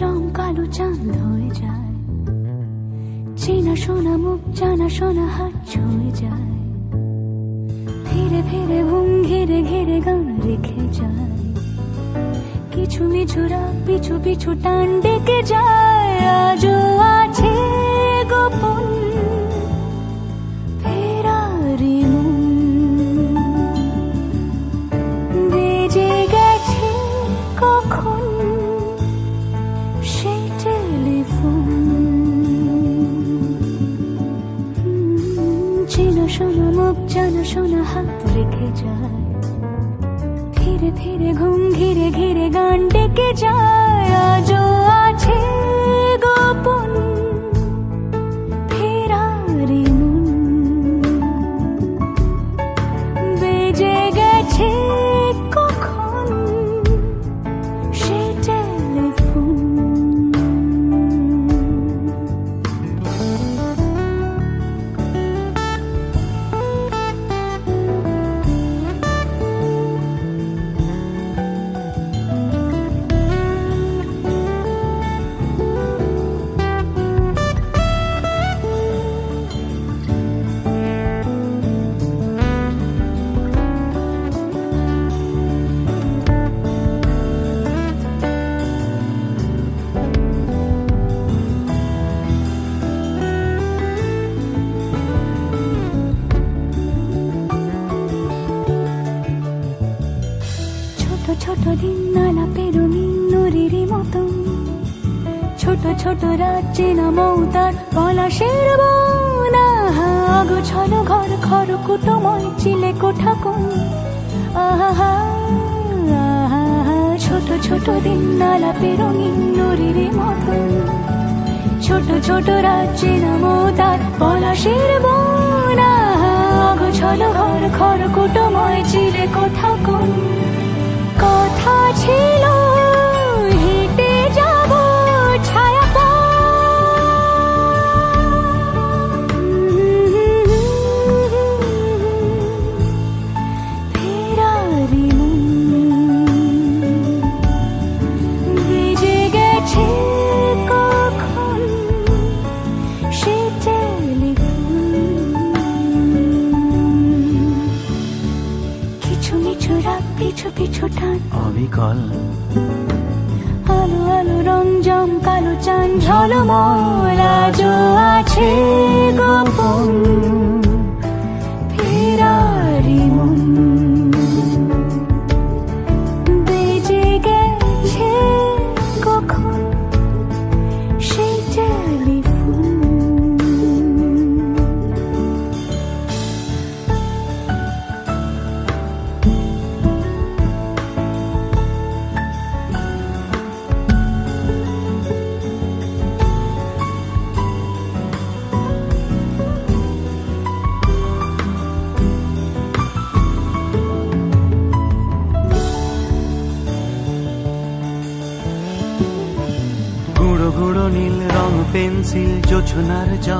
রমজম কালো চাঁদ হয়ে যায়। চেনা শোনা মুখ, জানা শোনা হাত ছুঁয়ে যায়। ধীরে ধীরে ঘুম, ঘিরে ঘিরে গান রেখে যায়। কিছু মিছুরা পিছু পিছু টান ডেকে যায়। আজও আছে জানা শোনা হাত রেখে যায়। ধীরে ধীরে ঘুম ঘিরে ঘিরে গান ডেকে যায়। ছোট দিন নালা পেরোনি নরিরি মতন। ছোট ছোট রাজ্যে না মৌতার পলাশের বনা। আগো ছলো ঘর, খর কুটময় চিলে কোঠা কোন আহা ছোট ছোট দিন নালা পেরোনি নরিরি মতন। ছোট ছোট রাজ্যে না মৌতার পলাশের বনা। আগো ছলো ঘর, খর কুটময় চিলে কোঠা মিছু রাত পিছু পিছু টান। অবিকল। আলো আলো রঞ্জম কালো চান ঝলমল আজও আছে গোপন। গুঁড়ো গুঁড়ো নীল রং পেন্সিল জোছনার